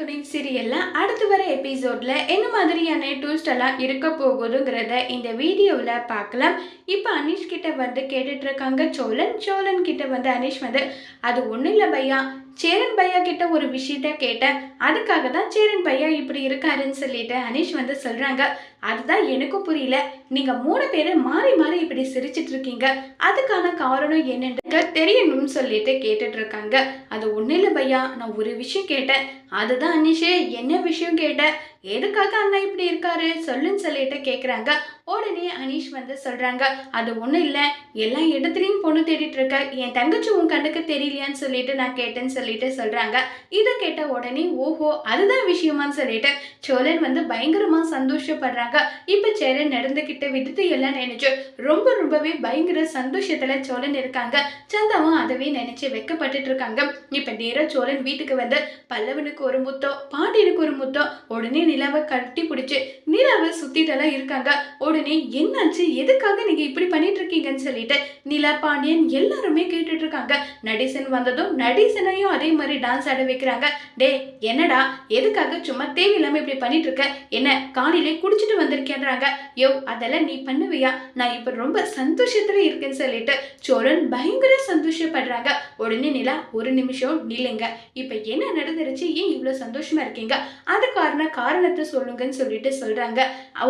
துணை சீரியல்ல அடுத்து வர எபிசோடில் என்ன மாதிரியான ட்விஸ்ட் எல்லாம் இருக்க போகுதுங்கிறத இந்த வீடியோவில் பார்க்கலாம். இப்போ அனீஷ் கிட்ட வந்து கேட்டுட்ருக்காங்க சோழன் சோழன் கிட்ட வந்து அனீஷ் வந்து அது ஒன்றும் இல்லை பையா. சேரன் பையா கிட்ட ஒரு விஷயத்த கேட்டேன். அதுக்காக தான் சேரன் பையா இப்படி இருக்காருன்னு சொல்லிட்டு அனீஷ் வந்து சொல்றாங்க. அதுதான் எனக்கும் புரியல. நீங்க மூணு பேரும் மாறி மாறி இப்படி சிரிச்சிட்டு இருக்கீங்க. அதுக்கான காரணம் என்னன்னு தெரியணும்னு சொல்லிட்டு கேட்டுட்டு இருக்காங்க. அது ஒன்றும் இல்லை பையா. நான் ஒரு விஷயம் கேட்டேன். அதுதான் அனிஷே என்ன விஷயம் கேட்டேன்? எதுக்காக அண்ணா இப்படி இருக்காரு? சொல்லுன்னு சொல்லிட்டு கேட்குறாங்க உடனே அனீஷ் வந்து சொல்கிறாங்க அது ஒன்றும் இல்லை. எல்லா இடத்துலையும் பொண்ணு தேடிட்டு இருக்க. என் தங்கச்சி உன் கண்ணுக்கு தெரியலையான்னு சொல்லிட்டு நான் கேட்டேன்னு சொல்லிட்டு சொல்கிறாங்க இதை கேட்ட உடனே ஓஹோ அதுதான் விஷயமான்னு சொல்லிட்டு சோழன் வந்து பயங்கரமாக சந்தோஷப்படுறாங்க. இப்போ சேரன் நடந்துக்கிட்ட விடுத்து எல்லாம் நினைச்சு ரொம்ப ரொம்பவே பயங்கர சந்தோஷத்தில் சோழன் இருக்காங்க. சந்தாவும் அதவே நினைச்சு வெக்கப்பட்டுட்டு இருக்காங்க. இப்போ நேராக சோழன் வீட்டுக்கு வந்து பல்லவனுக்கு ஒரு முத்தம் பாண்டியனுக்கு ஒரு முத்தம். உடனே நிலாவை கட்டி பிடிச்சி நிலாவை சுத்திட்டெல்லாம் இருக்காங்க. உடனே என்னாச்சு? எதுக்காக நீங்க இப்படி பண்ணிட்டு இருக்கீங்கன்னு சொல்லிட்டு நிலா பாண்டியன் எல்லாருமே கேட்டுட்டு இருக்காங்க நடேசன் வந்ததும் நடேசனையும் அதே மாதிரி டான்ஸ் ஆட வைக்கிறாங்க. டே என்னடா? எதுக்காக சும்மா தேவையில்லாம இப்படி பண்ணிட்டு இருக்க என்ன காலையிலே குடிச்சிட்டு வந்திருக்கேன்றாங்க. யோ அதெல்லாம் நீ பண்ணுவியா? நான் இப்ப ரொம்ப சந்தோஷத்துல இருக்கேன்னு சொல்லிட்டு சோழன் பயங்கர சந்தோஷப்படுறாங்க. உடனே நிலா ஒரு நிமிஷம் நில்லுங்க. இப்ப என்ன நடந்துருச்சு? ஏன் இவ்வளவு சந்தோஷமா இருக்கீங்க? அது காரணம் காரணத்தை சொல்லுங்கன்னு சொல்லிட்டு சொல்றாங்க.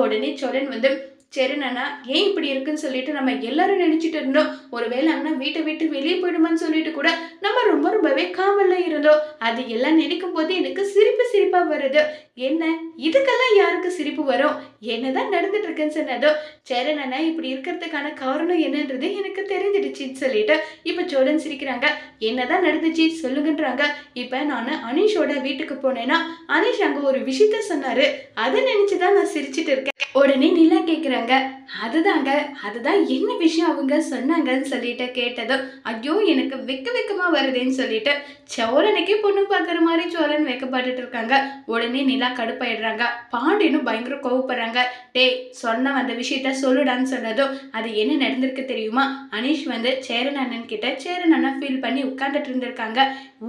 உடனே சோழன் வந்து சரிண்ணா ஏன் இப்படி இருக்குன்னு சொல்லிட்டு நம்ம எல்லாரும் நினைச்சிட்டு இருந்தோம். ஒருவேளை அண்ணா வீட்டை விட்டு வெளியே போயிடுமான்னு சொல்லிட்டு கூட நம்ம ரொம்ப ரொம்பவே காவலில் இருந்தோம். அது எல்லாம் நினைக்கும் போது எனக்கு சிரிப்பு சிரிப்பா வருது. என்ன? இதுக்கெல்லாம் யாருக்கு சிரிப்பு வரும்? என்னதான் நடந்துட்டு இருக்குன்னு சொன்னதோ சரணண்ணா இப்படி இருக்கிறதுக்கான காரணம் என்னன்றது எனக்கு தெரிஞ்சிடுச்சின்னு சொல்லிட்டு இப்ப சோழன் சிரிக்கிறாங்க. என்னதான் நடந்துச்சு சொல்லுங்கன்றாங்க. இப்ப நான் அனீஷோட வீட்டுக்கு போனேன்னா அனீஷ் அங்க ஒரு விஷயத்த சொன்னாரு. அதை நினைச்சுதான் நான் சிரிச்சிட்டு இருக்கேன். உடனே நிலா கேட்குறாங்க அதுதாங்க அதுதான் என்ன விஷயம் அவங்க சொன்னாங்கன்னு சொல்லிட்டு கேட்டதும் ஐயோ எனக்கு வெக்க வெக்கமாக வருதுன்னு சொல்லிட்டு சோழனுக்கே பொண்ணு பார்க்குற மாதிரி சோழன் வைக்கப்பட்டுட்டு இருக்காங்க. உடனே நிலா கடுப்பாயிடுறாங்க. பாண்டியனும் பயங்கர கோவப்படுறாங்க. டேய் சொன்ன அந்த விஷயத்த சொல்லுடான்னு சொன்னதும் அது என்ன நடந்திருக்கு தெரியுமா? அனீஷ் வந்து சேரன் அண்ணன் கிட்ட சேரன் அண்ணன் ஃபீல் பண்ணி உட்காந்துட்டு இருந்திருக்காங்க.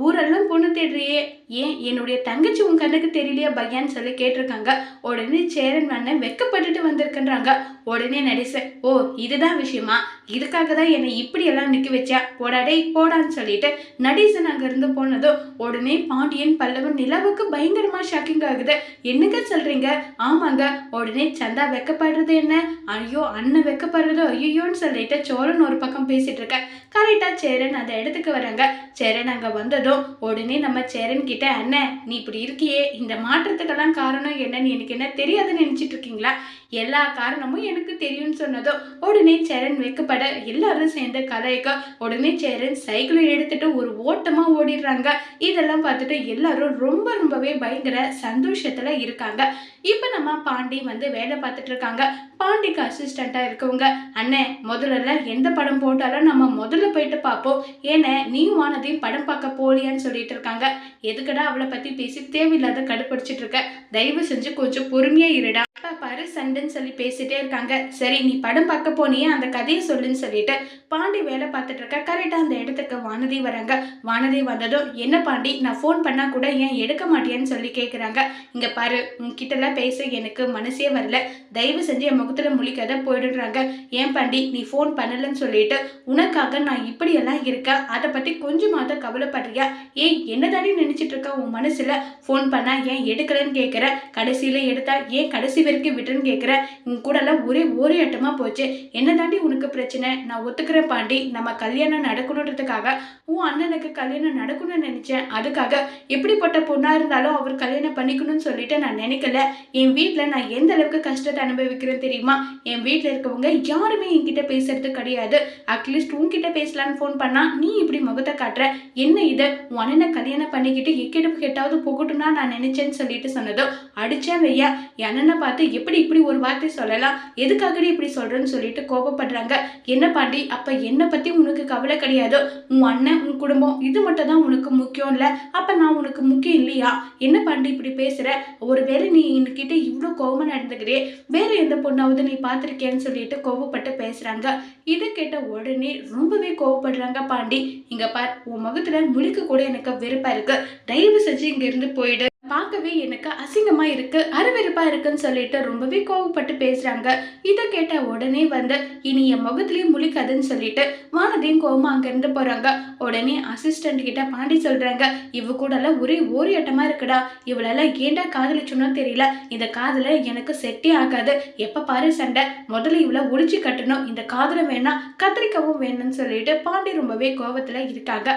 ஊரெல்லாம் பொண்ணு தேடுறியே. ஏன் என்னுடைய தங்கச்சி உன் கண்ணுக்கு தெரியலையா பையான்னு சொல்லி கேட்டிருக்காங்க. உடனே சேரன் அண்ணன் வெக்க பட்டுட்டு வந்திருக்குன்றாங்க. உடனே நடிச ஓ இதுதான் விஷயமா? இதுக்காக தான் என்னை இப்படியெல்லாம் நிற்க வச்சா? போடாடே போடான்னு சொல்லிட்டு நடேசன் அங்கேருந்து போனதும் உடனே பாண்டியன் பல்லவன் நிலவுக்கு பயங்கரமாக ஷாக்கிங் ஆகுது. என்னங்க சொல்கிறீங்க ஆமாங்க உடனே சந்தா வெக்கப்படுறது என்ன? ஐயோ அண்ணன் வெக்கப்படுறது ஐயோன்னு சொல்லிட்டு சோழன் ஒரு பக்கம் பேசிகிட்டு இருக்க. கரெக்டாக சேரன் அந்த இடத்துக்கு வராங்க. சேரன் அங்கே வந்ததும் உடனே நம்ம சேரன் கிட்ட அண்ணன் நீ இப்படி இருக்கியே இந்த மாற்றத்துக்கெல்லாம் காரணம் என்னன்னு எனக்கு என்ன தெரியாதுன்னு நினச்சிட்டு இருக்கீங்களா? எல்லா காரணமும் எனக்கு தெரியும்னு சொன்னதோ உடனே சேரன் வைக்கப்பட எல்லாரும் சேர்ந்து கலாய்க்க உடனே சேரன் சைக்கிளை எடுத்துட்டு ஒரு ஓட்டமா ஓடிடுறாங்க. இதெல்லாம் பார்த்துட்டு எல்லாரும் ரொம்ப ரொம்பவே பயங்கர சந்தோஷத்துல இருக்காங்க. இப்போ நம்ம பாண்டி வந்து வேலை பார்த்துட்டு இருக்காங்க. பாண்டிக்கு அசிஸ்டண்ட்டாக இருக்கவங்க அண்ணே முதல்ல எந்த படம் போட்டாலும் நம்ம முதல்ல போயிட்டு பார்ப்போம். ஏன்னா நீ வானதையும் படம் பார்க்க போலியான்னு சொல்லிட்டு இருக்காங்க. எதுக்கடா அவளை பற்றி பேசி தேவையில்லாத கடுப்பிடிச்சிட்டு இருக்க? தயவு செஞ்சு கொஞ்சம் பொறுமையாக இருடா. அப்பா பாரு சண்டைன்னு சொல்லி பேசிட்டே இருக்காங்க. சரி நீ படம் பார்க்க போனியே அந்த கதையை சொல்லுன்னு சொல்லிட்டு பாண்டி வேலை பார்த்துட்டு இருக்க. கரெக்டாக அந்த இடத்துக்கு வானதி வராங்க. வானதி வந்ததும் என்ன பாண்டி நான் ஃபோன் பண்ணா கூட ஏன் எடுக்க மாட்டியான்னு சொல்லி கேட்குறாங்க இங்க பாரு உங்ககிட்டலாம் பேச எனக்கு மனசே வரல. தயவு செஞ்சு என் முகத்துல முழிக்காத போயிடுறாங்க. ஏன் பாண்டி நீ ஃபோன் பண்ணலன்னு சொல்லிட்டு உனக்காக நான் இப்படியெல்லாம் இருக்கேன் அதை பத்தி கொஞ்சமாவது கவலைப்படுறியா? ஏன் என்னதானே நினைச்சிட்டு இருக்க? உன் மனசுல ஃபோன் பண்ணா ஏன் எடுக்கலன்னு கேட்குற கடைசியில எடுத்தா ஏன் கடைசி வரைக்கும் விட்டுன்னு கேட்குற உன் கூடலாம் ஒரே ஒரே ஆட்டமா போச்சு. என்ன தாண்டி உனக்கு பிரச்சனை? நான் ஒத்துக்கிறேன் பாண்டி. நம்ம கல்யாணம் நடக்கணுன்றதுக்காக உன் அண்ணனுக்கு கல்யாணம் நடக்கணும்னு நினச்சேன். அதுக்காக எப்படிப்பட்ட பொண்ணாக இருந்தாலும் அவர் கல்யாணம் பண்ணிக்கணும்னு சொல்லிட்டு நான் நினைக்கல. என் வீட்டில் நான் எந்த அளவுக்கு கஷ்டத்தை அனுபவிக்கிறேன் தெரியுமா? என் வீட்டில் இருக்கவங்க யாருமே என்கிட்ட பேசுறது கிடையாது. அட்லீஸ்ட் உன்கிட்ட பேசலான்னு ஃபோன் பண்ணால் நீ இப்படி முகத்தை காட்டுற. என்ன இது? உன் அண்ணனை கல்யாணம் பண்ணிக்கிட்டு எக்கிட்ட கெட்டாவது போகட்டும்னா நான் நினைச்சேன்னு சொல்லிட்டு சொன்னதோ அடிச்சேன் வையா. என் அண்ணனை பார்த்து எப்படி இப்படி ஒரு வார்த்தை சொல்லலாம்? எதுக்காகடி இப்படி சொல்கிறேன்னு சொல்லிட்டு கோபப்படுறாங்க. என்ன பாண்டி? அப்போ என்னை பற்றி உனக்கு கவலை கிடையாது. உன் அண்ணன் உன் குடும்பம் இது மட்டும் தான் உனக்கு முக்கியம் இல்லை. அப்போ நான் உனக்கு முக்கியம் இல்லையா? என்ன பாண்டி இப்படி பேசுகிற ஒருவேளை நீ என்கிட்ட இவ்வளோ கோபமா நடந்துக்கிறே வேறு எந்த பொண்ணாவது நீ பார்த்துருக்கேன்னு சொல்லிட்டு கோபப்பட்டு பேசுகிறாங்க இதை கேட்ட உடனே ரொம்பவே கோவப்படுறாங்க பாண்டி. இங்கே பார் உன் முகத்தில் முழிக்க கூட எனக்கு வெறுப்பாக இருக்குது தயவு செஞ்சு இங்கேருந்து போயிடு. பார்க்கவே எனக்கு அசிங்கமா இருக்கு அருவெருப்பா இருக்குன்னு சொல்லிட்டு ரொம்பவே கோவப்பட்டு பேசுறாங்க. இதை கேட்ட உடனே வந்து இனி என் முகத்திலயும் முழிக்காதுன்னு சொல்லிட்டு வானதியும் கோவமா அங்கிருந்து போறாங்க. உடனே அசிஸ்டன்ட் கிட்ட பாண்டி சொல்றாங்க இவ கூட எல்லாம் ஒரே ஓரியாட்டமா இருக்குடா. இவளெல்லாம் ஏண்டா காதலிச்சோன்னு தெரியல. இந்த காதல எனக்கு செட்டே ஆகாது. எப்ப பாரு சண்டை. முதல்ல இவளை ஒழிச்சு கட்டணும். இந்த காதலை வேணாம் கத்திரிக்கவும் வேணும்னு சொல்லிட்டு பாண்டி ரொம்பவே கோவத்துல இருக்காங்க.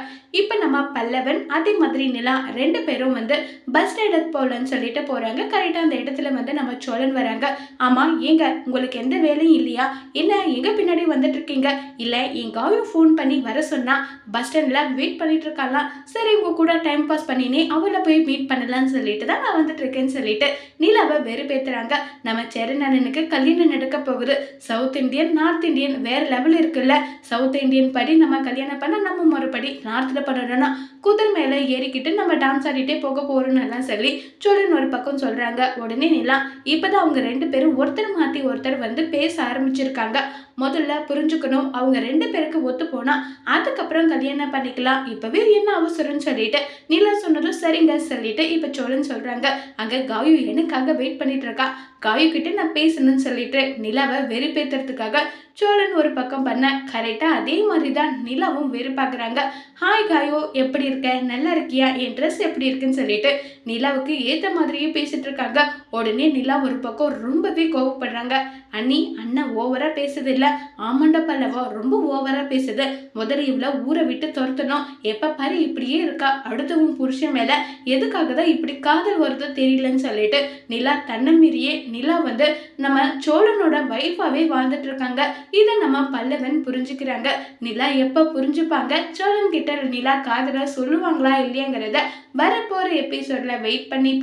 இப்ப நம்ம பல்லவன் அதே மாதிரி நிலா ரெண்டு பேரும் வந்து பஸ் ஸ்டாண்டுக்கு போகலன்னு சொல்லிட்டு போகிறாங்க கரெக்டாக அந்த இடத்துல வந்து நம்ம சோழன் வராங்க. ஆமாம் ஏங்க உங்களுக்கு எந்த வேலையும் இல்லையா? என்ன எங்கள் பின்னாடி வந்துட்டு இருக்கீங்க இல்லை என் ஃபோன் பண்ணி வர சொன்னால் பஸ் ஸ்டாண்டில் வெயிட் பண்ணிட்டு இருக்கலாம் சரி உங்கள் கூட டைம் பாஸ் பண்ணினே அவளை போய் மீட் பண்ணலாம்னு சொல்லிட்டு தான் நான் வந்துட்டு இருக்கேன்னு சொல்லிட்டு நிலாவை வெறுப்பேத்துறாங்க. நம்ம சரணனுக்கு கல்யாணம் நடக்க போகுது. South Indian North Indian level level இருக்குல்ல. சவுத் இந்தியன் படி நம்ம கல்யாணம் பண்ண நம்ம மறுபடி நார்த்தில் பண்ணணும்னா குதிரை மேலே ஏறிக்கிட்டு நம்ம டான்ஸ் ஆடிட்டே போக போகிறோன்னு எல்லாம் சொல்லி சோழன் ஒரு பக்கம் சொல்றாங்க உடனே நிலா இப்பதான் அவங்க ரெண்டு பேரும் ஒருத்தர் மாத்தி ஒருத்தர் வந்து பேச ஆரம்பிச்சிருக்காங்க. முதல்ல புரிஞ்சுக்கணும். அவங்க ரெண்டு பேருக்கு ஒத்து போனா அதுக்கப்புறம் கல்யாணம் பண்ணிக்கலாம். இப்பவே என்ன அவசரம்னு சொல்லிட்டு நிலா சொன்னதும் சரிங்க சொல்லிட்டு இப்ப சோழன் சொல்றாங்க. அங்க காயு எனக்காக வெயிட் பண்ணிட்டு இருக்கா. காயு கிட்ட நான் பேசணும்னு சொல்லிட்டு நிலாவை வெறுப்பேத்துறதுக்காக சோழன் ஒரு பக்கம் பண்ண கரெக்டா அதே மாதிரி தான் நிலாவும் வெறுப்பாக்குறாங்க. ஹாய் காயோ எப்படி இருக்க? நல்லா இருக்கியா? என் ட்ரெஸ் எப்படி இருக்குன்னு சொல்லிட்டு நிலாவுக்கு ஏத்த மாதிரியே பேசிட்டு இருக்காங்க. உடனே நிலா ஒரு பக்கம் ரொம்பவே கோவப்படுறாங்க. அண்ணி அண்ணன் ஓவரா பேசுது இல்ல ஆமாண்ட பல்லவா ரொம்ப ஓவரா பேசுது. முதல்ல இவ்வளோ ஊரை விட்டு துரத்தணும். எப்ப பாரு இப்படியே இருக்கா. அடுத்தவும் புருஷன் மேல எதுக்காக தான் இப்படி காதல் வருதோ தெரியலன்னு சொல்லிட்டு நிலா தன்னை மீறியே நிலா வந்து நம்ம சோழனோட வைஃபாவே வாழ்ந்துட்டு இருக்காங்க. இதை நம்ம பல்லவன் புரிஞ்சுக்கிறாங்க. நிலா எப்ப புரிஞ்சுப்பாங்க? சோழன் கிட்ட நிலா காதல சொல்லுவாங்களா இல்லையாங்கிறத வரப்போற எபிசோட்ல வெயிட் பண்ணி பா